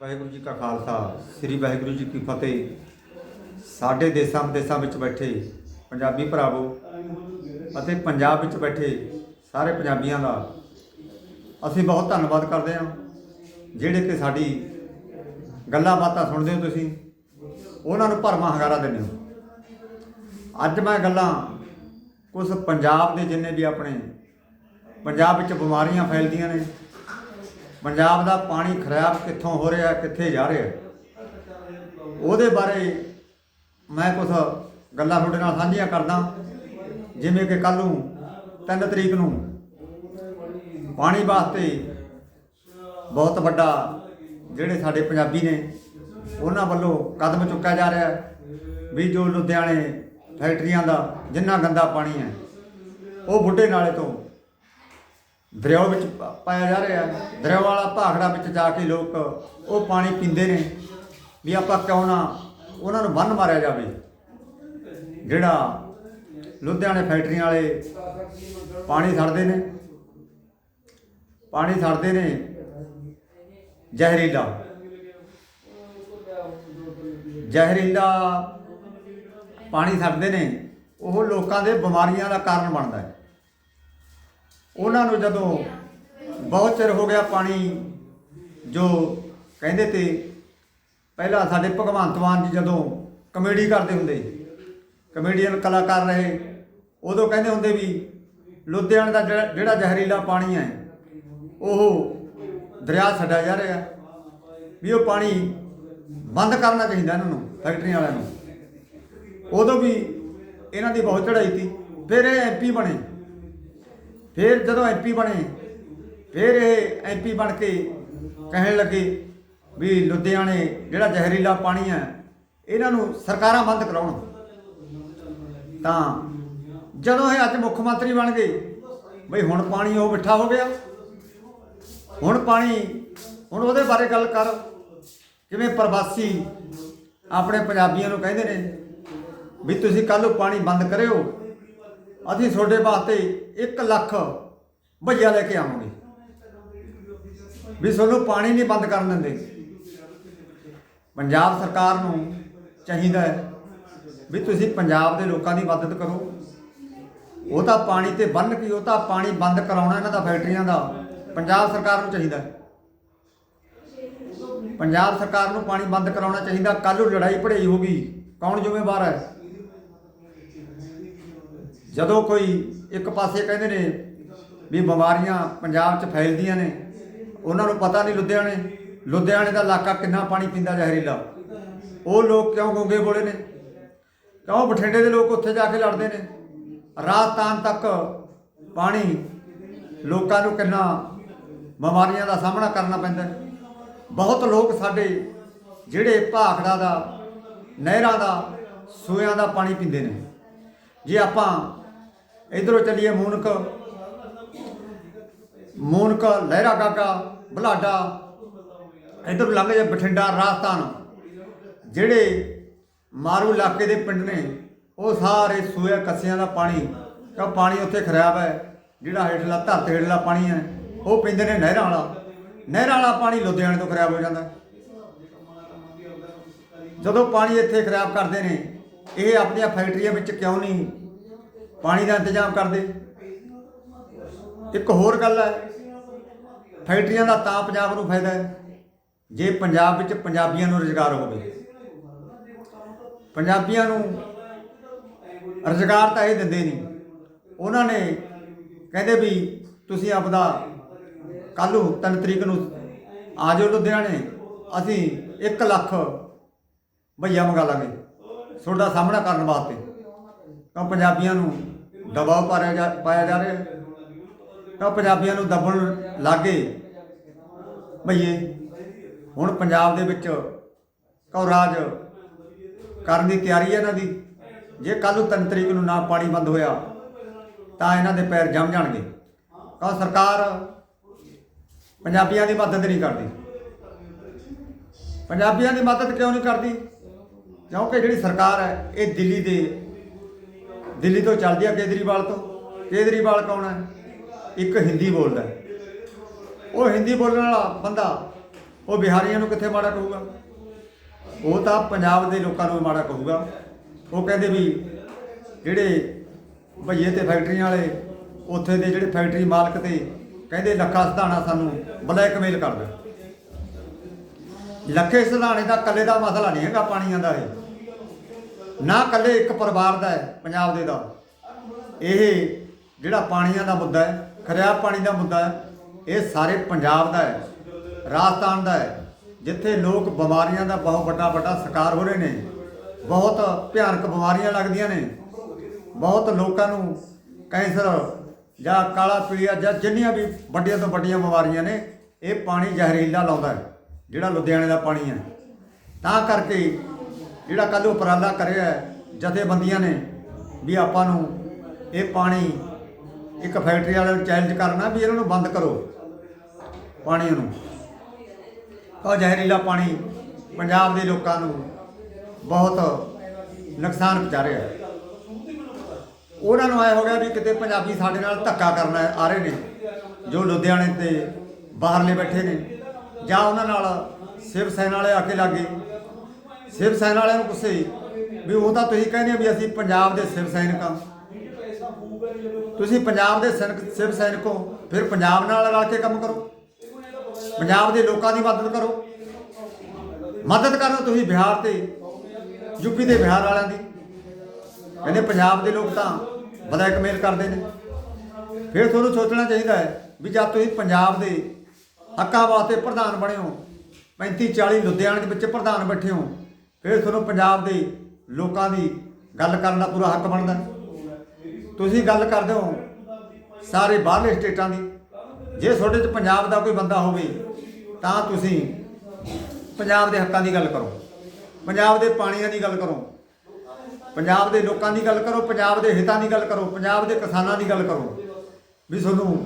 ਵਾਹਿਗੁਰੂ ਜੀ ਕਾ ਖਾਲਸਾ, ਸ੍ਰੀ ਵਾਹਿਗੁਰੂ ਜੀ ਕੀ ਫਤਿਹ। ਸਾਡੇ ਦੇਸਾਂ ਵਿਦੇਸਾਂ ਵਿੱਚ ਬੈਠੇ ਪੰਜਾਬੀ ਭਰਾਵੋ ਅਤੇ ਪੰਜਾਬ ਵਿੱਚ ਬੈਠੇ ਸਾਰੇ ਪੰਜਾਬੀਆਂ ਦਾ ਅਸੀਂ ਬਹੁਤ ਧੰਨਵਾਦ ਕਰਦੇ ਹਾਂ। ਜਿਹੜੇ ਕਿ ਸਾਡੀ ਗੱਲਾਂ ਬਾਤਾਂ ਸੁਣਦੇ ਹੋ ਤੁਸੀਂ, ਉਹਨਾਂ ਨੂੰ ਭਰਮਾ ਹੰਗਾਰਾ ਦਿੰਦੇ ਹੋ। ਅੱਜ ਮੈਂ ਗੱਲਾਂ ਕੁਝ ਪੰਜਾਬ ਦੇ ਜਿੰਨੇ ਵੀ ਆਪਣੇ ਪੰਜਾਬ ਵਿੱਚ ਬਿਮਾਰੀਆਂ ਫੈਲਦੀਆਂ ਨੇ ਪੰਜਾਬ ਦਾ ਪਾਣੀ ਖਰਾਬ ਕਿੱਥੋਂ ਹੋ ਰਿਹਾ, ਕਿੱਥੇ ਜਾ ਰਿਹਾ? ਉਹਦੇ ਬਾਰੇ ਮੈਂ ਕੁਝ ਗੱਲਾਂ ਤੁਹਾਡੇ ਨਾਲ ਸਾਂਝੀਆਂ ਕਰਦਾ। ਜਿਵੇਂ ਕਿ ਕੱਲ ਨੂੰ 3 ਤਰੀਕ ਨੂੰ ਪਾਣੀ ਵਾਸਤੇ ਬਹੁਤ ਵੱਡਾ ਜਿਹੜੇ ਸਾਡੇ ਪੰਜਾਬੀ ਨੇ, ਉਹਨਾਂ ਵੱਲੋਂ ਕਦਮ ਚੁੱਕਿਆ ਜਾ ਰਿਹਾ। ਵੀ ਜੋ ਲੁਧਿਆਣੇ ਫੈਕਟਰੀਆਂ ਦਾ ਜਿੰਨਾ ਗੰਦਾ ਪਾਣੀ ਹੈ, ਉਹ ਬੁੱਢੇ ਨਾਲੇ ਤੋਂ ਦਰਿਆ ਵਿੱਚ ਪ- ਪਾਇਆ ਜਾ ਰਿਹਾ ਹੈ। ਦਰਿਆ ਵਾਲਾ ਭਾਖੜਾ ਵਿੱਚ ਜਾ ਕੇ ਲੋਕ ਉਹ ਪਾਣੀ ਪੀਂਦੇ ਨੇ ਵੀ ਆਪਾਂ ਕਿਉਂ ਨਾ ਉਹਨਾਂ ਨੂੰ ਬੰਨ ਮਾਰਿਆ ਜਾਵੇ। ਜਿਹੜਾ ਲੁਧਿਆਣੇ ਫੈਕਟਰੀਆਂ ਵਾਲੇ ਪਾਣੀ ਛੱਡਦੇ ਨੇ, ਪਾਣੀ ਛੱਡਦੇ ਨੇ ਜ਼ਹਿਰੀਲਾ। ਜ਼ਹਿਰੀਲਾ ਪਾਣੀ ਛੱਡਦੇ ਨੇ, ਉਹ ਲੋਕਾਂ ਦੇ ਬਿਮਾਰੀਆਂ ਦਾ ਕਾਰਨ ਬਣਦਾ ਹੈ। ਉਹਨਾਂ ਨੂੰ ਜਦੋਂ ਬਹੁਤ ਚਿਰ ਹੋ ਗਿਆ ਪਾਣੀ ਜੋ ਕਹਿੰਦੇ ਤੇ ਪਹਿਲਾਂ ਸਾਡੇ ਭਗਵੰਤ ਮਾਨ ਜੀ ਜਦੋਂ ਕਮੇਡੀ ਕਰਦੇ ਹੁੰਦੇ ਕਮੇਡੀਅਨ ਕਲਾਕਾਰ ਰਹੇ, ਉਦੋਂ ਕਹਿੰਦੇ ਹੁੰਦੇ ਵੀ ਲੁਧਿਆਣੇ ਦਾ ਜਿਹੜਾ ਜਿਹੜਾ ਜ਼ਹਿਰੀਲਾ ਪਾਣੀ ਹੈ, ਉਹ ਦਰਿਆ ਛੱਡਿਆ ਜਾ ਰਿਹਾ। ਵੀ ਉਹ ਪਾਣੀ ਬੰਦ ਕਰਨਾ ਚਾਹੀਦਾ ਇਹਨਾਂ ਨੂੰ, ਫੈਕਟਰੀਆਂ ਵਾਲਿਆਂ ਨੂੰ। ਉਦੋਂ ਵੀ ਇਹਨਾਂ ਦੀ ਬਹੁਤ ਚੜਾਈ ਸੀ, ਫਿਰ ਇਹ ਐਮਪੀ ਬਣੇ। ਫਿਰ ਜਦੋਂ ਐਮਪੀ ਬਣੇ, ਫਿਰ ਇਹ ਐਮਪੀ ਬਣ ਕੇ ਕਹਿਣ ਲੱਗੇ ਵੀ ਲੁਧਿਆਣੇ ਜਿਹੜਾ ਜ਼ਹਿਰੀਲਾ ਪਾਣੀ ਹੈ, ਇਹਨਾਂ ਨੂੰ ਸਰਕਾਰਾਂ ਬੰਦ ਕਰਾਉਣ। ਤਾਂ ਜਦੋਂ ਇਹ ਅੱਜ ਮੁੱਖ ਮੰਤਰੀ ਬਣ ਗਏ, ਬਈ ਹੁਣ ਪਾਣੀ ਉਹ ਮਿੱਠਾ ਹੋ ਗਿਆ। ਹੁਣ ਪਾਣੀ, ਹੁਣ ਉਹਦੇ ਬਾਰੇ ਗੱਲ ਕਰ। ਕਿਵੇਂ ਪ੍ਰਵਾਸੀ ਆਪਣੇ ਪੰਜਾਬੀਆਂ ਨੂੰ ਕਹਿੰਦੇ ਨੇ ਵੀ ਤੁਸੀਂ ਕੱਲ ਨੂੰ ਪਾਣੀ ਬੰਦ ਕਰਿਓ। ਅਸੀਂ ਤੁਹਾਡੇ ਵਾਸਤੇ 1 ਲੱਖ ਭਈਆ ਲੈ ਕੇ ਆਵਾਂਗੇ। ਵੀ ਤੁਹਾਨੂੰ ਪਾਣੀ ਨਹੀਂ ਬੰਦ ਕਰਨ ਦਿੰਦੇ। ਪੰਜਾਬ ਸਰਕਾਰ ਨੂੰ ਚਾਹੀਦਾ ਹੈ ਵੀ ਤੁਸੀਂ ਪੰਜਾਬ ਦੇ ਲੋਕਾਂ ਦੀ ਮਦਦ ਕਰੋ। ਉਹ ਤਾਂ ਪਾਣੀ ਤੇ ਬੰਨ ਕੀ, ਉਹ ਤਾਂ ਪਾਣੀ ਬੰਦ ਕਰਾਉਣਾ ਇਹਨਾਂ ਦਾ ਫੈਕਟਰੀਆਂ ਦਾ। ਪੰਜਾਬ ਸਰਕਾਰ ਨੂੰ ਚਾਹੀਦਾ ਪੰਜਾਬ ਸਰਕਾਰ ਨੂੰ ਪਾਣੀ ਬੰਦ ਕਰਾਉਣਾ ਚਾਹੀਦਾ। ਕੱਲ ਨੂੰ ਲੜਾਈ ਪੜਾਈ ਹੋਗੀ ਕੌਣ ਜ਼ਿੰਮੇਵਾਰ ਹੈ? ਜਦੋਂ ਕੋਈ ਇੱਕ ਪਾਸੇ ਕਹਿੰਦੇ ਨੇ ਵੀ ਬਿਮਾਰੀਆਂ ਪੰਜਾਬ 'ਚ ਫੈਲਦੀਆਂ ਨੇ, ਉਹਨਾਂ ਨੂੰ ਪਤਾ ਨਹੀਂ ਲੁਧਿਆਣੇ ਲੁਧਿਆਣੇ ਦਾ ਇਲਾਕਾ ਕਿੰਨਾ ਪਾਣੀ ਪੀਂਦਾ ਜ਼ਹਿਰੀਲਾ। ਉਹ ਲੋਕ ਕਿਉਂ ਗੋਗੇ ਬੋਲੇ ਨੇ? ਕਿਉਂ ਬਠਿੰਡੇ ਦੇ ਲੋਕ ਉੱਥੇ ਜਾ ਕੇ ਲੜਦੇ ਨੇ? ਰਾਜਸਥਾਨ ਤੱਕ ਪਾਣੀ ਲੋਕਾਂ ਨੂੰ ਕਿੰਨਾ ਬਿਮਾਰੀਆਂ ਦਾ ਸਾਹਮਣਾ ਕਰਨਾ ਪੈਂਦਾ ਬਹੁਤ ਲੋਕ ਸਾਡੇ ਜਿਹੜੇ ਭਾਖੜਾ ਦਾ, ਨਹਿਰਾਂ ਦਾ, ਸੂਇਆਂ ਦਾ ਪਾਣੀ ਪੀਂਦੇ ਨੇ। ਜੇ ਆਪਾਂ ਇਧਰੋਂ ਚੱਲੀਏ ਮੂਨਕ। ਮੂਨਕ, ਲਹਿਰਾ ਗਾਗਾ, ਬਲਾਡਾ। ਇਧਰ ਲੰਘ ਜਾ ਬਠਿੰਡਾ, ਰਾਜਸਥਾਨ। ਜਿਹੜੇ ਮਾਰੂ ਇਲਾਕੇ ਦੇ ਪਿੰਡ ਨੇ, ਉਹ ਸਾਰੇ ਸੂਏ ਕੱਸਿਆਂ ਦਾ ਪਾਣੀ ਕਾ ਪਾਣੀ ਉੱਥੇ ਖਰਾਬ ਹੈ? ਜਿਹੜਾ ਹੇਠਲਾ ਧਰਤ ਹੇਠਲਾ ਪਾਣੀ ਹੈ, ਉਹ ਪੀਂਦੇ ਨੇ ਨਹਿਰਾਂ ਵਾਲਾ। ਨਹਿਰਾਂ ਵਾਲਾ ਪਾਣੀ ਲੁਧਿਆਣੇ ਤੋਂ ਖਰਾਬ ਹੋ ਜਾਂਦਾ। ਜਦੋਂ ਪਾਣੀ ਇੱਥੇ ਖਰਾਬ ਕਰਦੇ ਨੇ, ਇਹ ਆਪਣੀਆਂ ਫੈਕਟਰੀਆਂ ਵਿੱਚ ਕਿਉਂ ਨਹੀਂ ਪਾਣੀ ਦਾ ਇੰਤਜ਼ਾਮ ਕਰਦੇ। ਇੱਕ ਹੋਰ ਗੱਲ ਹੈ, ਫੈਕਟਰੀਆਂ ਦਾ ਤਾਂ ਪੰਜਾਬ ਨੂੰ ਫਾਇਦਾ ਹੈ, ਜੇ ਪੰਜਾਬ ਵਿੱਚ ਪੰਜਾਬੀਆਂ ਨੂੰ ਰੁਜ਼ਗਾਰ ਹੋਵੇ। ਪੰਜਾਬੀਆਂ ਨੂੰ ਰੁਜ਼ਗਾਰ ਤਾਂ ਇਹ ਦਿੰਦੇ ਨਹੀਂ। ਉਹਨਾਂ ਨੇ ਕਹਿੰਦੇ ਵੀ ਤੁਸੀਂ ਆਪਦਾ ਕੱਲ੍ਹ ਨੂੰ 3 ਤਰੀਕ ਨੂੰ ਆ ਜਾਓ ਲੁਧਿਆਣੇ, ਅਸੀਂ 1 ਲੱਖ ਭਈਆ ਮੰਗਾ ਲਾਂਗੇ। ਤੁਹਾਡਾ ਸਾਹਮਣਾ ਕਰਨ ਵਾਸਤੇ। ਤਾਂ ਪੰਜਾਬੀਆਂ ਨੂੰ ਦਬਾਅ ਪਾਇਆ ਜਾ ਪਾਇਆ ਜਾ ਰਿਹਾ। ਹੈ ਤਾਂ ਪੰਜਾਬੀਆਂ ਨੂੰ ਦਬਣ ਲਾਗੇ ਭਈਏ, ਹੁਣ ਪੰਜਾਬ ਦੇ ਵਿੱਚ ਕਉ ਰਾਜ ਕਰਨ ਦੀ ਤਿਆਰੀ ਹੈ ਇਹਨਾਂ ਦੀ। ਜੇ ਕੱਲ ਨੂੰ 3 ਤਰੀਕ ਨੂੰ ਨਾ ਪਾਣੀ ਬੰਦ ਹੋਇਆ, ਤਾਂ ਇਹਨਾਂ ਦੇ ਪੈਰ ਜੰਮ ਜਾਣਗੇ। ਤਾਂ ਸਰਕਾਰ ਪੰਜਾਬੀਆਂ ਦੀ ਮਦਦ ਨਹੀਂ ਕਰਦੀ। ਪੰਜਾਬੀਆਂ ਦੀ ਮਦਦ ਕਿਉਂ ਨਹੀਂ ਕਰਦੀ? ਕਿਉਂਕਿ ਜਿਹੜੀ ਸਰਕਾਰ ਹੈ, ਇਹ ਦਿੱਲੀ ਦੇ ਦਿੱਲੀ ਤੋਂ ਚੱਲਦੀ ਆ ਕੇਜਰੀਵਾਲ ਤੋਂ। ਕੇਜਰੀਵਾਲ ਕੌਣ ਹੈ? ਇੱਕ ਹਿੰਦੀ ਬੋਲਦਾ ਉਹ ਹਿੰਦੀ ਬੋਲਣ ਵਾਲਾ ਬੰਦਾ, ਉਹ ਬਿਹਾਰੀਆਂ ਨੂੰ ਕਿੱਥੇ ਮਾੜਾ ਕਹੂਗਾ? ਉਹ ਤਾਂ ਪੰਜਾਬ ਦੇ ਲੋਕਾਂ ਨੂੰ ਮਾੜਾ ਕਹੂਗਾ। ਉਹ ਕਹਿੰਦੇ ਵੀ ਜਿਹੜੇ ਭਈਏ ਤੇ ਫੈਕਟਰੀਆਂ ਵਾਲੇ, ਉੱਥੇ ਦੇ ਜਿਹੜੇ ਫੈਕਟਰੀ ਮਾਲਕ ਤੇ ਕਹਿੰਦੇ ਲੱਖਾ ਸਧਾਣਾ ਸਾਨੂੰ ਬਲੈਕਮੇਲ ਕਰਦਾ। ਲੱਖੇ ਸਧਾਣੇ ਦਾ ਕੱਲੇ ਦਾ ਮਸਲਾ ਨਹੀਂ ਹੈਗਾ ਪਾਣੀਆਂ ਦਾ ਇਹ। ਨਾ ਇਕੱਲੇ ਇੱਕ ਪਰਿਵਾਰ ਦਾ ਹੈ, ਪੰਜਾਬ ਦੇ ਦਾ। ਇਹ ਜਿਹੜਾ ਪਾਣੀਆਂ ਦਾ ਮੁੱਦਾ ਹੈ ਖਰਿਆਬ ਪਾਣੀ ਦਾ ਮੁੱਦਾ ਹੈ, ਇਹ ਸਾਰੇ ਪੰਜਾਬ ਦਾ ਹੈ, ਰਾਜਸਥਾਨ ਦਾ ਹੈ। ਜਿੱਥੇ ਲੋਕ ਬਿਮਾਰੀਆਂ ਦਾ ਬਹੁਤ ਵੱਡਾ ਵੱਡਾ ਸ਼ਿਕਾਰ ਹੋ ਰਹੇ ਨੇ, ਬਹੁਤ ਭਿਆਨਕ ਬਿਮਾਰੀਆਂ ਲੱਗਦੀਆਂ ਨੇ, ਬਹੁਤ ਲੋਕਾਂ ਨੂੰ ਕੈਂਸਰ ਜਾਂ ਕਾਲਾ ਪੀਲੀਆ ਜਾਂ ਜਿੰਨੀਆਂ ਵੀ ਵੱਡੀਆਂ ਤੋਂ ਵੱਡੀਆਂ ਬਿਮਾਰੀਆਂ ਨੇ, ਇਹ ਪਾਣੀ ਜ਼ਹਿਰੀਲਾ ਲਾਉਂਦਾ ਹੈ, ਜਿਹੜਾ ਲੁਧਿਆਣੇ ਦਾ ਪਾਣੀ ਹੈ। ਤਾਂ ਕਰਕੇ ਜਿਹੜਾ ਕੱਲ ਉਪਰਾਲਾ ਕਰਿਆ ਹੈ, ਜਥੇਬੰਦੀਆਂ ਨੇ ਵੀ ਆਪਾਂ ਨੂੰ ਇਹ ਪਾਣੀ ਇੱਕ ਫੈਕਟਰੀ ਵਾਲਿਆਂ ਨੂੰ ਚੈਲੰਜ ਕਰਨਾ ਵੀ ਇਹਨਾਂ ਨੂੰ ਬੰਦ ਕਰੋ ਪਾਣੀ ਨੂੰ। ਉਹ ਜ਼ਹਿਰੀਲਾ ਪਾਣੀ ਪੰਜਾਬ ਦੇ ਲੋਕਾਂ ਨੂੰ ਬਹੁਤ ਨੁਕਸਾਨ ਪਹੁੰਚਾ ਰਿਹਾ ਹੈ। ਉਹਨਾਂ ਨੂੰ ਆਇਆ ਹੋ ਗਿਆ ਵੀ ਕਿਤੇ ਪੰਜਾਬੀ ਸਾਡੇ ਨਾਲ ਧੱਕਾ ਕਰਨ ਆ ਰਹੇ ਨੇ, ਜੋ ਲੁਧਿਆਣੇ ਤੇ ਬਾਹਰਲੇ ਬੈਠੇ ਨੇ, ਜਾਂ ਉਹਨਾਂ ਨਾਲ ਸਿਵ ਸੈਨਾ ਵਾਲੇ ਆ ਕੇ ਲੱਗੇ ਸਿਵ ਸੈਨ ਵਾਲਿਆਂ ਨੂੰ ਗੁੱਸੇ ਵੀ ਉਹ ਤਾਂ ਤੁਸੀਂ ਕਹਿੰਦੇ ਵੀ ਅਸੀਂ ਪੰਜਾਬ ਦੇ ਸਿਵ ਸੈਨਿਕ ਹਾਂ। ਤੁਸੀਂ ਪੰਜਾਬ ਦੇ ਸੈਨਿਕ, ਸਿਵ ਸੈਨਿਕ ਹੋ, ਫਿਰ ਪੰਜਾਬ ਨਾਲ ਰਲ ਕੇ ਕੰਮ ਕਰੋ। ਪੰਜਾਬ ਦੇ ਲੋਕਾਂ ਦੀ ਮਦਦ ਕਰੋ। ਮਦਦ ਕਰੋ ਤੁਸੀਂ ਬਿਹਾਰ ਤੇ ਯੂਪੀ ਦੇ ਬਿਹਾਰ ਵਾਲਿਆਂ ਦੀ। ਕਹਿੰਦੇ ਪੰਜਾਬ ਦੇ ਲੋਕ ਤਾਂ ਬਲੈਕਮੇਲ ਕਰਦੇ ਨੇ। ਫਿਰ ਤੁਹਾਨੂੰ ਸੋਚਣਾ ਚਾਹੀਦਾ ਹੈ ਵੀ ਜਦ ਤੁਸੀਂ ਪੰਜਾਬ ਦੇ ਹੱਕਾਂ ਵਾਸਤੇ ਪ੍ਰਧਾਨ ਬਣੇ ਹੋ 35 40 ਲੁਧਿਆਣੇ ਦੇ ਵਿੱਚ ਪ੍ਰਧਾਨ ਬੈਠੇ ਹੋ ਫਿਰ ਤੁਹਾਨੂੰ ਪੰਜਾਬ ਦੇ ਲੋਕਾਂ ਦੀ ਗੱਲ ਕਰਨ ਦਾ ਪੂਰਾ ਹੱਕ ਬਣਦਾ। ਤੁਸੀਂ ਗੱਲ ਕਰਦੇ ਹੋ ਸਾਰੇ ਬਾਹਰਲੇ ਸਟੇਟਾਂ ਦੀ। ਜੇ ਤੁਹਾਡੇ 'ਚ ਪੰਜਾਬ ਦਾ ਕੋਈ ਬੰਦਾ ਹੋਵੇ, ਤਾਂ ਤੁਸੀਂ ਪੰਜਾਬ ਦੇ ਹੱਕਾਂ ਦੀ ਗੱਲ ਕਰੋ। ਪੰਜਾਬ ਦੇ ਪਾਣੀਆਂ ਦੀ ਗੱਲ ਕਰੋ। ਪੰਜਾਬ ਦੇ ਲੋਕਾਂ ਦੀ ਗੱਲ ਕਰੋ, ਪੰਜਾਬ ਦੇ ਹਿੱਤਾਂ ਦੀ ਗੱਲ ਕਰੋ, ਪੰਜਾਬ ਦੇ ਕਿਸਾਨਾਂ ਦੀ ਗੱਲ ਕਰੋ। ਵੀ ਤੁਹਾਨੂੰ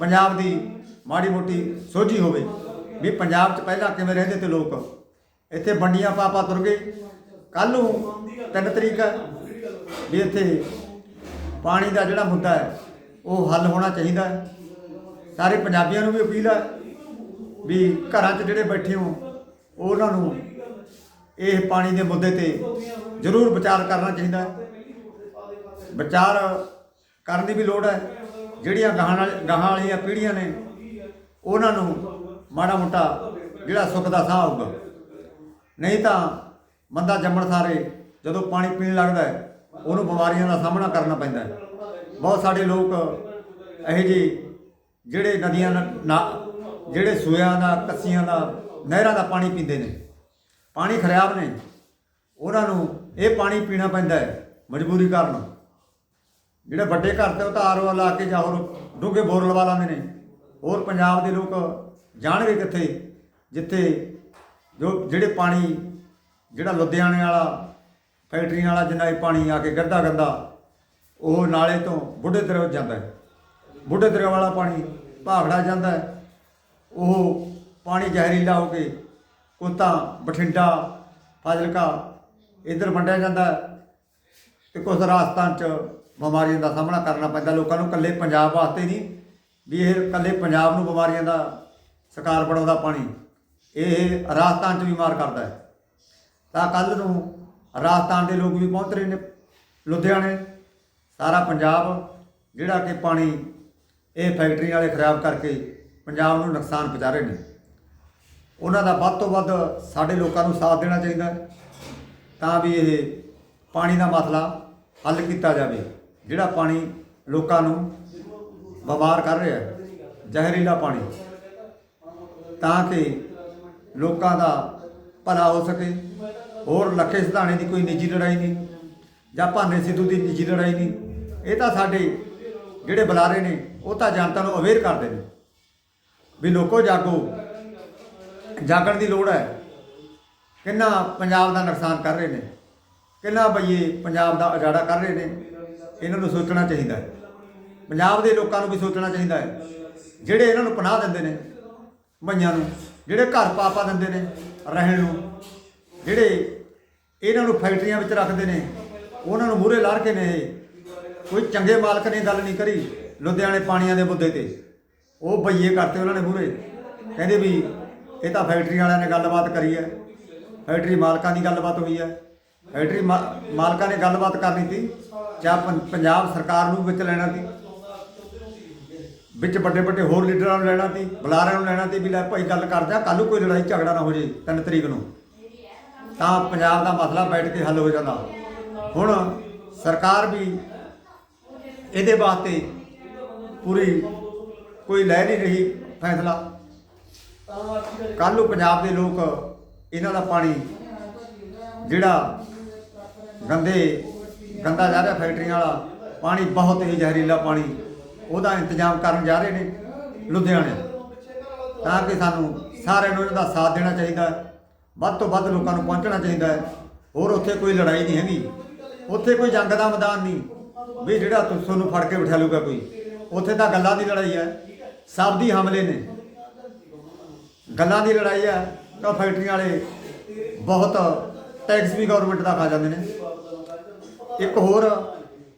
ਪੰਜਾਬ ਦੀ ਮਾੜੀ ਮੋਟੀ ਸੋਝੀ ਹੋਵੇ। ਵੀ ਪੰਜਾਬ 'ਚ ਪਹਿਲਾਂ ਕਿਵੇਂ ਰਹਿੰਦੇ ਤੇ ਲੋਕ ਇੱਥੇ ਵੰਡੀਆਂ ਪਾਪਾ ਤੁਰ ਗਏ। ਕੱਲ ਨੂੰ ਤਿੰਨ ਤਰੀਕ ਹੈ ਵੀ ਇੱਥੇ ਪਾਣੀ ਦਾ ਜਿਹੜਾ ਮੁੱਦਾ ਹੈ, ਉਹ ਹੱਲ ਹੋਣਾ ਚਾਹੀਦਾ ਹੈ। ਸਾਰੇ ਪੰਜਾਬੀਆਂ ਨੂੰ ਵੀ ਅਪੀਲ ਹੈ ਵੀ ਘਰਾਂ 'ਚ ਜਿਹੜੇ ਬੈਠੇ ਹੋ, ਉਹਨਾਂ ਨੂੰ ਇਹ ਪਾਣੀ ਦੇ ਮੁੱਦੇ ਤੇ ਜ਼ਰੂਰ ਵਿਚਾਰ ਕਰਨਾ ਚਾਹੀਦਾ ਵਿਚਾਰ ਕਰਨ ਦੀ ਵੀ ਲੋੜ ਹੈ। ਜਿਹੜੀਆਂ ਗਾਹਾਂ ਗਾਹਾਂ ਵਾਲੀਆਂ ਪੀੜ੍ਹੀਆਂ ਨੇ, ਉਹਨਾਂ ਨੂੰ ਮਾੜਾ ਮੋਟਾ ਜਿਹੜਾ ਸੁੱਖ ਦਾ ਸਾਹ ਹੋਊਗਾ। ਨਹੀਂ ਤਾਂ ਬੰਦਾ ਜੰਮਣ ਸਾਰੇ ਜਦੋਂ ਪਾਣੀ ਪੀਣ ਲੱਗਦਾ ਉਹਨੂੰ ਬਿਮਾਰੀਆਂ ਦਾ ਸਾਹਮਣਾ ਕਰਨਾ ਪੈਂਦਾ ਹੈ। ਬਹੁਤ ਸਾਰੇ ਲੋਕ ਇਹੋ ਜਿਹੇ ਜਿਹੜੇ ਨਦੀਆਂ ਨਾ ਨਾ- ਜਿਹੜੇ ਸੂਇਆਂ ਦਾ, ਕੱਸੀਆਂ ਦਾ, ਨਹਿਰਾਂ ਦਾ ਪਾਣੀ ਪੀਂਦੇ ਨੇ। ਪਾਣੀ ਖਰਾਬ ਨੇ। ਉਹਨਾਂ ਨੂੰ ਇਹ ਪਾਣੀ ਪੀਣਾ ਪੈਂਦਾ ਹੈ, ਮਜਬੂਰੀ ਕਾਰਨ। ਜਿਹੜੇ ਵੱਡੇ ਘਰ ਤੇ ਉਹ ਤਾਂ ਆਰਓ ਲਾ ਕੇ ਜਾਂ ਹੋਰ ਡੂੰਘੇ ਬੋਰ ਲਵਾ ਲਾਉਂਦੇ ਨੇ। ਹੋਰ ਪੰਜਾਬ ਦੇ ਲੋਕ ਜਾਣਗੇ ਕਿੱਥੇ? ਜਿੱਥੇ ਜੋ ਜਿਹੜੇ ਪਾਣੀ, ਜਿਹੜਾ ਲੁਧਿਆਣੇ ਵਾਲਾ ਫੈਕਟਰੀਆਂ ਵਾਲਾ ਜਿੰਨਾ ਇਹ ਪਾਣੀ ਆ ਕੇ ਗੰਦਾ ਗੰਦਾ, ਉਹ ਨਾਲੇ ਤੋਂ ਬੁੱਢੇ ਦਰਿਆ ਜਾਂਦਾ ਹੈ। ਬੁੱਢੇ ਦਰਿਆ ਵਾਲਾ ਪਾਣੀ ਭਾਖੜਾ ਜਾਂਦਾ ਹੈ। ਉਹ ਪਾਣੀ ਜ਼ਹਿਰੀਲਾ ਹੋ ਕੇ ਕੁੱਤਾ, ਬਠਿੰਡਾ, ਫਾਜ਼ਿਲਕਾ ਇਧਰ ਵੰਡਿਆ ਜਾਂਦਾ ਹੈ ਤੇ ਕੁਝ ਰਾਜਸਥਾਨ ਚ ਬਿਮਾਰੀਆਂ ਦਾ ਸਾਹਮਣਾ ਕਰਨਾ ਪੈਂਦਾ। ਲੋਕਾਂ ਨੂੰ ਇਕੱਲੇ ਪੰਜਾਬ ਵਾਸਤੇ ਨਹੀਂ, ਵੀ ਇਹ ਇਕੱਲੇ ਪੰਜਾਬ ਨੂੰ ਬਿਮਾਰੀਆਂ ਦਾ ਸ਼ਿਕਾਰ ਬਣਾਉਂਦਾ ਪਾਣੀ। ਇਹ ਰਾਜਸਥਾਨ ਚ ਵੀ ਮਾਰ ਕਰਦਾ ਹੈ। ਤਾਂ ਕੱਲ ਨੂੰ ਰਾਜਸਥਾਨ ਦੇ ਲੋਕ ਵੀ ਪਹੁੰਚ ਰਹੇ ਨੇ, ਲੁਧਿਆਣੇ, ਸਾਰਾ ਪੰਜਾਬ, ਜਿਹੜਾ ਕਿ ਪਾਣੀ ਇਹ ਫੈਕਟਰੀ ਵਾਲੇ ਖਰਾਬ ਕਰਕੇ ਪੰਜਾਬ ਨੂੰ ਨੁਕਸਾਨ ਪਹੁੰਚਾ ਰਹੇ ਨੇ। ਉਹਨਾਂ ਦਾ ਵੱਧ ਤੋਂ ਵੱਧ ਸਾਡੇ ਲੋਕਾਂ ਨੂੰ ਸਾਥ ਦੇਣਾ ਚਾਹੀਦਾ ਹੈ, ਤਾਂ ਵੀ ਇਹ ਪਾਣੀ ਦਾ ਮਸਲਾ ਹੱਲ ਕੀਤਾ ਜਾਵੇ, ਜਿਹੜਾ ਪਾਣੀ ਲੋਕਾਂ ਨੂੰ ਬਿਮਾਰ ਕਰ ਰਿਹਾ ਹੈ, ਜ਼ਹਿਰੀਲਾ ਪਾਣੀ। ਤਾਂ ਕਿ ਲੋਕਾਂ ਦਾ ਭਲਾ ਹੋ ਸਕੇ। ਹੋਰ ਲੱਖੇ ਸਿਧਾਣੇ ਦੀ ਕੋਈ ਨਿੱਜੀ ਲੜਾਈ ਨਹੀਂ, ਜਾਂ ਭਾਨੇ ਸਿੱਧੂ ਦੀ ਨਿੱਜੀ ਲੜਾਈ ਨਹੀਂ। ਇਹ ਤਾਂ ਸਾਡੇ ਜਿਹੜੇ ਬੁਲਾਰੇ ਨੇ, ਉਹ ਤਾਂ ਜਨਤਾ ਨੂੰ ਅਵੇਅਰ ਕਰਦੇ ਨੇ। ਵੀ ਲੋਕੋ ਜਾਗੋ। ਜਾਗਣ ਦੀ ਲੋੜ ਹੈ। ਕਿੰਨਾ ਪੰਜਾਬ ਦਾ ਨੁਕਸਾਨ ਕਰ ਰਹੇ ਨੇ। ਕਿੰਨਾ ਬਈਏ ਪੰਜਾਬ ਦਾ ਉਜਾੜਾ ਕਰ ਰਹੇ ਨੇ। ਇਹਨਾਂ ਨੂੰ ਸੋਚਣਾ ਚਾਹੀਦਾ ਹੈ। ਪੰਜਾਬ ਦੇ ਲੋਕਾਂ ਨੂੰ ਵੀ ਸੋਚਣਾ ਚਾਹੀਦਾ ਹੈ। ਜਿਹੜੇ ਇਹਨਾਂ ਨੂੰ ਪਨਾਹ ਦਿੰਦੇ ਨੇ, ਬਈਆਂ ਨੂੰ। ਜਿਹੜੇ ਘਰ ਪਾਪਾ ਦਿੰਦੇ ਨੇ, ਰਹਿਣ ਨੂੰ, ਜਿਹੜੇ ਇਹਨਾਂ ਨੂੰ ਫੈਕਟਰੀਆਂ ਵਿੱਚ ਰੱਖਦੇ ਨੇ, ਉਹਨਾਂ ਨੂੰ ਮੂਹਰੇ ਲਾਰ ਕੇ ਨੇ, ਕੋਈ ਚੰਗੇ ਮਾਲਕ ਨੇ ਗੱਲ ਨਹੀਂ ਕਰੀ ਲੁਧਿਆਣੇ ਪਾਣੀਆਂ ਦੇ ਮੁੱਦੇ ਤੇ। ਉਹ ਬਈਏ ਕਰਤੇ ਉਹਨਾਂ ਨੇ ਮੂਹਰੇ। ਕਹਿੰਦੇ ਵੀ ਇਹ ਤਾਂ ਫੈਕਟਰੀ ਵਾਲਿਆਂ ਨੇ ਗੱਲਬਾਤ ਕਰੀ ਹੈ। ਫੈਕਟਰੀ ਮਾਲਕਾਂ ਦੀ ਗੱਲਬਾਤ ਹੋਈ ਹੈ। ਫੈਕਟਰੀ ਮਾ- ਮਾਲਕਾਂ ਨੇ ਗੱਲਬਾਤ ਕਰਨੀ ਸੀ ਜਾਂ ਪੰ- ਪੰਜਾਬ ਸਰਕਾਰ ਨੂੰ ਵਿੱਚ ਲੈਣਾ ਸੀ। ਵਿੱਚ ਵੱਡੇ ਵੱਡੇ ਹੋਰ ਲੀਡਰਾਂ ਨੂੰ ਲੈਣਾ ਤੀ ਬੁਲਾਰਿਆਂ ਨੂੰ ਲੈਣਾ ਤੀ ਵੀ ਲੈ ਭਾਈ ਗੱਲ ਕਰ ਜਾ ਕੱਲ ਨੂੰ ਕੋਈ ਲੜਾਈ ਝਗੜਾ ਨਾ ਹੋ ਜੇ 3 ਤਰੀਕ ਨੂੰ। ਤਾਂ ਪੰਜਾਬ ਦਾ ਮਸਲਾ ਬੈਠ ਕੇ ਹੱਲ ਹੋ ਜਾਂਦਾ। ਹੁਣ ਸਰਕਾਰ ਵੀ ਇਹਦੇ ਵਾਸਤੇ ਪੂਰੀ ਕੋਈ ਲੈ ਨਹੀਂ ਰਹੀ ਫੈਸਲਾ। ਕੱਲ ਨੂੰ ਪੰਜਾਬ ਦੇ ਲੋਕ ਇਹਨਾਂ ਦਾ ਪਾਣੀ ਜਿਹੜਾ ਗੰਦੇ, ਗੰਦਾ ਜਾ ਰਿਹਾ ਫੈਕਟਰੀਆਂ ਵਾਲਾ, ਪਾਣੀ ਬਹੁਤ ਹੀ ਜ਼ਹਿਰੀਲਾ ਪਾਣੀ ਉਹਦਾ ਇੰਤਜ਼ਾਮ ਕਰਨ ਜਾ ਰਹੇ ਨੇ ਲੁਧਿਆਣੇ। ਤਾਂ ਕਿ ਸਾਨੂੰ ਸਾਰਿਆਂ ਨੂੰ ਇਹਦਾ ਸਾਥ ਦੇਣਾ ਚਾਹੀਦਾ ਹੈ। ਵੱਧ ਤੋਂ ਵੱਧ ਲੋਕਾਂ ਨੂੰ ਪਹੁੰਚਣਾ ਚਾਹੀਦਾ ਹੈ। ਹੋਰ ਉੱਥੇ ਕੋਈ ਲੜਾਈ ਨਹੀਂ ਹੈਗੀ। ਉੱਥੇ ਕੋਈ ਜੰਗ ਦਾ ਮੈਦਾਨ ਨਹੀਂ। ਵੀ ਜਿਹੜਾ ਤੁ- ਤੁਹਾਨੂੰ ਫੜ ਕੇ ਬਿਠਾ ਲੂਗਾ ਕੋਈ। ਉੱਥੇ ਤਾਂ ਗੱਲਾਂ ਦੀ ਲੜਾਈ ਹੈ। ਸਭ ਦੀ ਹਮਲੇ ਨੇ। ਗੱਲਾਂ ਦੀ ਲੜਾਈ ਹੈ ਤਾਂ ਫੈਕਟਰੀਆਂ ਵਾਲੇ ਬਹੁਤ ਟੈਕਸ ਵੀ ਗਵਰਨਮੈਂਟ ਦਾ ਖਾ ਜਾਂਦੇ ਨੇ। ਇੱਕ ਹੋਰ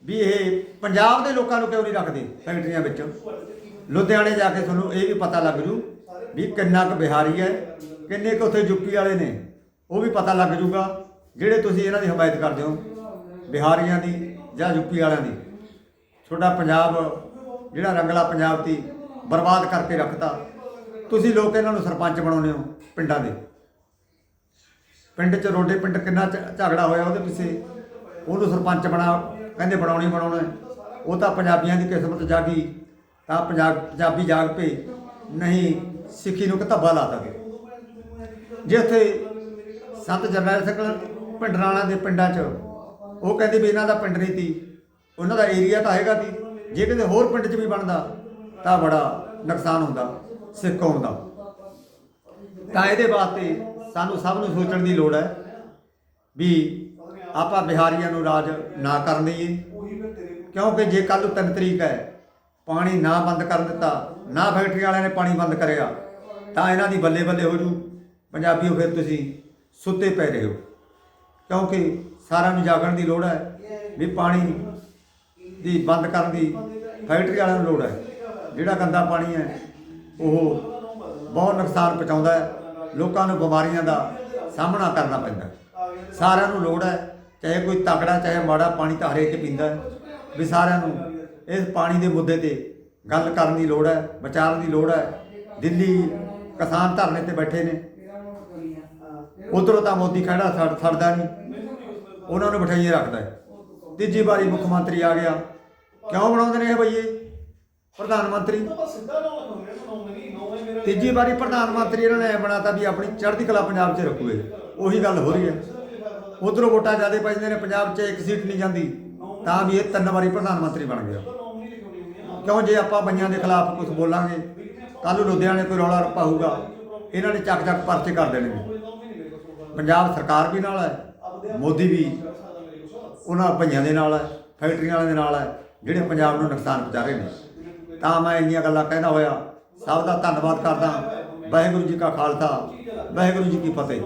ਵੀ ਇਹ ਪੰਜਾਬ ਦੇ ਲੋਕਾਂ ਨੂੰ ਕਿਉਂ ਨਹੀਂ ਰੱਖਦੇ ਫੈਕਟਰੀਆਂ ਵਿੱਚ? ਲੁਧਿਆਣੇ ਜਾ ਕੇ ਤੁਹਾਨੂੰ ਇਹ ਵੀ ਪਤਾ ਲੱਗ ਜੂ ਵੀ ਕਿੰਨਾ ਕੁ ਬਿਹਾਰੀ ਹੈ, ਕਿੰਨੇ ਕੁ ਉੱਥੇ ਯੂਪੀ ਵਾਲੇ ਨੇ, ਉਹ ਵੀ ਪਤਾ ਲੱਗ ਜੂਗਾ ਜਿਹੜੇ ਤੁਸੀਂ ਇਹਨਾਂ ਦੀ ਹਮਾਇਤ ਕਰਦੇ ਹੋ, ਬਿਹਾਰੀਆਂ ਦੀ ਜਾਂ ਯੂਪੀ ਵਾਲਿਆਂ ਦੀ। ਤੁਹਾਡਾ ਪੰਜਾਬ, ਜਿਹੜਾ ਰੰਗਲਾ ਪੰਜਾਬ ਦੀ ਬਰਬਾਦ ਕਰਕੇ ਰੱਖਤਾ। ਤੁਸੀਂ ਲੋਕ ਇਹਨਾਂ ਨੂੰ ਸਰਪੰਚ ਬਣਾਉਂਦੇ ਹੋ ਪਿੰਡਾਂ ਦੇ। ਪਿੰਡ 'ਚ ਰੋਡੇ ਪਿੰਡ ਕਿੰਨਾ ਝ- ਝਗੜਾ ਹੋਇਆ ਉਹਦੇ ਪਿੱਛੇ, ਉਹਨੂੰ ਸਰਪੰਚ ਬਣਾ ਕਹਿੰਦੇ ਬਣਾਉਣੀ ਬਣਾਉਣਾ ਉਹ ਤਾਂ ਪੰਜਾਬੀਆਂ ਦੀ ਕਿਸਮਤ ਜਾਗੀ, ਤਾਂ ਪੰਜਾਬ, ਪੰਜਾਬੀ ਜਾਗ ਪਏ ਨਹੀਂ, ਸਿੱਖੀ ਨੂੰ ਕਿਤਾਬਾ ਲਾ ਦਾਂਗੇ ਜੇ ਉੱਥੇ ਸੰਤ ਜਰਨੈਲ ਸਿੰਘ ਪਿੰਡਰਾਣਾ ਦੇ ਪਿੰਡਾਂ 'ਚ, ਉਹ ਕਹਿੰਦੇ ਵੀ ਇਹਨਾਂ ਦਾ ਪਿੰਡ ਨਹੀਂ ਤੀ। ਉਹਨਾਂ ਦਾ ਏਰੀਆ ਤਾਂ ਹੈਗਾ ਤੀ। ਜੇ ਕਿਤੇ ਹੋਰ ਪਿੰਡ 'ਚ ਵੀ ਬਣਦਾ, ਤਾਂ ਬੜਾ ਨੁਕਸਾਨ ਹੁੰਦਾ, ਸਿੱਖ ਕੌਮ ਦਾ। ਤਾਂ ਇਹਦੇ ਵਾਸਤੇ ਸਾਨੂੰ ਸਭ ਨੂੰ ਸੋਚਣ ਦੀ ਲੋੜ ਹੈ ਵੀ ਆਪਾਂ ਬਿਹਾਰੀਆਂ ਨੂੰ ਰਾਜ ਨਾ ਕਰਨ ਦਈਏ ਕਿਉਂਕਿ ਜੇ ਕੱਲ ਨੂੰ 3 ਤਰੀਕ ਹੈ, ਪਾਣੀ ਨਾ ਬੰਦ ਕਰਨ ਦਿੱਤਾ, ਨਾ ਫੈਕਟਰੀ ਵਾਲਿਆਂ ਨੇ ਪਾਣੀ ਬੰਦ ਕਰਿਆ, ਤਾਂ ਇਹਨਾਂ ਦੀ ਬੱਲੇ ਬੱਲੇ ਹੋ ਜੂ। ਪੰਜਾਬੀਓ, ਫਿਰ ਤੁਸੀਂ ਸੁੱਤੇ ਪੈ ਰਹੇ। ਹੋ ਕਿਉਂਕਿ ਸਾਰਿਆਂ ਨੂੰ ਜਾਗਣ ਦੀ ਲੋੜ ਹੈ ਵੀ ਪਾਣੀ ਦੀ ਬੰਦ ਕਰਨ ਦੀ ਫੈਕਟਰੀ ਵਾਲਿਆਂ ਨੂੰ ਲੋੜ ਹੈ। ਜਿਹੜਾ ਗੰਦਾ ਪਾਣੀ ਹੈ, ਉਹ ਬਹੁਤ ਨੁਕਸਾਨ ਪਹੁੰਚਾਉਂਦਾ ਹੈ। ਲੋਕਾਂ ਨੂੰ ਬਿਮਾਰੀਆਂ ਦਾ ਸਾਹਮਣਾ ਕਰਨਾ ਪੈਂਦਾ ਸਾਰਿਆਂ ਨੂੰ ਲੋੜ ਹੈ ਚਾਹੇ ਕੋਈ ਤਕੜਾ, ਚਾਹੇ ਮਾੜਾ ਪਾਣੀ ਤਾਂ ਹਰੇਕ ਪੀਂਦਾ ਹੈ, ਵੀ ਸਾਰਿਆਂ ਨੂੰ ਇਸ ਪਾਣੀ ਦੇ ਮੁੱਦੇ ਤੇ ਗੱਲ ਕਰਨ ਦੀ ਲੋੜ ਹੈ, ਵਿਚਾਰਨ ਦੀ ਲੋੜ ਹੈ। ਦਿੱਲੀ ਕਿਸਾਨ ਧਰਨੇ ਤੇ ਬੈਠੇ ਨੇ। ਉਧਰੋਂ ਤਾਂ ਮੋਦੀ ਖੜਾ ਛੱਡ ਛੱਡਦਾ ਨਹੀਂ। ਉਹਨਾਂ ਨੂੰ ਬਿਠਾਈਏ ਰੱਖਦਾ ਹੈ। ਤੀਜੀ ਵਾਰੀ ਮੁੱਖ ਮੰਤਰੀ ਆ ਗਿਆ। ਕਿਉਂ ਬਣਾਉਂਦੇ ਨੇ ਇਹ ਬਈਏ? ਪ੍ਰਧਾਨ ਮੰਤਰੀ। ਤੀਜੀ ਵਾਰੀ ਪ੍ਰਧਾਨ ਮੰਤਰੀ ਇਹਨਾਂ ਨੇ ਐਂ ਬਣਾਤਾ ਵੀ ਆਪਣੀ ਚੜ੍ਹਦੀ ਕਲਾ ਪੰਜਾਬ 'ਚ ਰੱਖੂਏ ਉਹੀ ਗੱਲ ਹੋ ਰਹੀ ਹੈ। ਉਧਰੋਂ ਵੋਟਾਂ ਜ਼ਿਆਦਾ ਪੈਂਦੀਆਂ ਨੇ, ਪੰਜਾਬ 'ਚ ਇੱਕ ਸੀਟ ਨਹੀਂ ਜਾਂਦੀ। ਤਾਂ ਵੀ ਇਹ ਤਿੰਨ ਵਾਰੀ ਪ੍ਰਧਾਨ ਮੰਤਰੀ ਬਣ ਗਿਆ। ਕਿਉਂ ਜੇ ਆਪਾਂ ਬੰਨਿਆਂ ਦੇ ਖਿਲਾਫ ਕੁਝ ਬੋਲਾਂਗੇ ਕੱਲ ਲੁਧਿਆਣੇ ਕੋਈ ਰੌਲਾ ਰੱਪਾ ਹੋਊਗਾ ਇਹਨਾਂ ਨੇ ਚੱਕ ਚੱਕ ਪਰਚੇ ਕਰ ਦੇਣਗੇ ਪੰਜਾਬ ਸਰਕਾਰ ਵੀ ਨਾਲ ਹੈ, ਮੋਦੀ ਵੀ, ਉਹਨਾਂ ਭਈਆਂ ਦੇ ਨਾਲ ਹੈ, ਫੈਕਟਰੀਆਂ ਵਾਲਿਆਂ ਦੇ ਨਾਲ ਹੈ, ਜਿਹੜੇ ਪੰਜਾਬ ਨੂੰ ਨੁਕਸਾਨ ਪਹੁੰਚਾ ਰਹੇ ਨੇ। ਤਾਂ ਮੈਂ ਇੰਨੀਆਂ ਗੱਲਾਂ ਕਹਿੰਦਾ ਹੋਇਆ, ਸਭ ਦਾ ਧੰਨਵਾਦ ਕਰਦਾ। ਵਾਹਿਗੁਰੂ ਜੀ ਕਾ ਖਾਲਸਾ, ਵਾਹਿਗੁਰੂ ਜੀ ਕੀ ਫਤਿਹ।